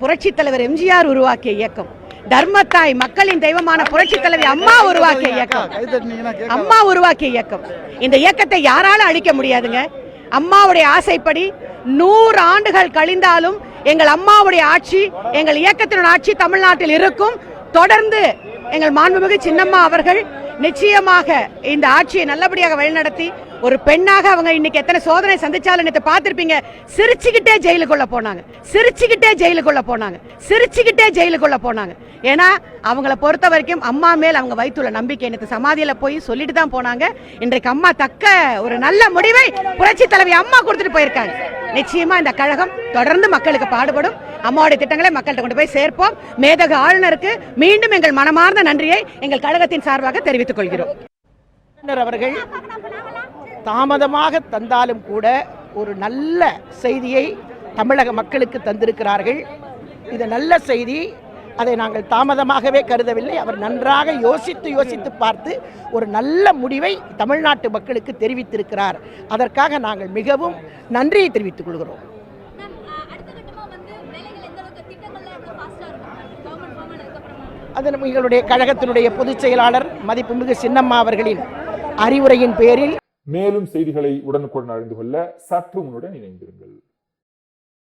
புரட்சி தலைவர் எம்ஜிஆர் உருவாக்கிய இயக்கம். தர்மத்தாய் மக்களின் தெய்வமான புரட்சி தலைவி அம்மா உருவாக்கிய இயக்கம். அம்மா உருவாக்கிய இயக்கம். இந்த இயக்கத்தை யாராலும் அழிக்க முடியாதுங்க? அம்மாவுடைய ஆசைப்படி நூறு ஆண்டுகள் கழிந்தாலும் எங்கள் அம்மாவுடைய ஆட்சி எங்கள் இயக்கத்தினுடைய ஆட்சி தமிழ்நாட்டில் இருக்கும். தொடர்ந்து எங்கள் மாண்புமிகு சின்னம்மா அவர்கள் நிச்சயமாக இந்த ஆட்சியை நல்லபடியாக வழிநடத்தி ஒரு பெண்ணாக அவங்க இன்னைக்கு எத்தனை சோதனை சந்திச்சாலும் பார்த்திருப்பீங்க. சிரிச்சுக்கிட்டே ஜெயிலுக்குள்ள போனாங்க. சிரிச்சுக்கிட்டே ஜெயிலுக்குள்ள போனாங்க. சிரிச்சுக்கிட்டே ஜெயிலுக்குள்ள போனாங்க. ஏன்னா அவங்கள பொறுத்த வரைக்கும் அம்மா மேல் அவங்க வைத்துள்ள நம்பிக்கை நேற்று சமாதியில போய் சொல்லிட்டு தான் போனாங்க. இன்றைக்கு அம்மா தக்க ஒரு நல்ல முடிவை புரட்சி தலைவி அம்மா கொடுத்துட்டு போயிருக்காங்க. நிச்சயமா இந்த கழகம் தொடர்ந்து மக்களுக்கு பாடுபடும். அம்மாவுடைய திட்டங்களை மக்கள்கிட்ட கொண்டு போய் சேர்ப்போம். மேதக ஆளுநருக்கு மீண்டும் எங்கள் மனமார்ந்த நன்றியை எங்கள் கழகத்தின் சார்பாக தெரிவித்துக் கொள்கிறோம். அவர்கள் தாமதமாக தந்தாலும் கூட ஒரு நல்ல செய்தியை தமிழக மக்களுக்கு தந்திருக்கிறார்கள். இது நல்ல செய்தி. அதை நாங்கள் தாமதமாகவே கருதவில்லை. அவர் நன்றாக யோசித்து யோசித்து பார்த்து ஒரு நல்ல முடிவை தமிழ்நாட்டு மக்களுக்கு தெரிவித்திருக்கிறார். அதற்காக நாங்கள் மிகவும் நன்றியை தெரிவித்துக் கொள்கிறோம். அது நம்ம எங்களுடைய கழகத்தினுடைய பொதுச் செயலாளர் மதிப்புமிகு சின்னம்மா அவர்களின் அறிவுரையின் பேரில் மேலும் செய்திகளை உடனுக்குடன் அறிந்து கொள்ள சற்று முன்னுடன் இணைந்திருங்கள்.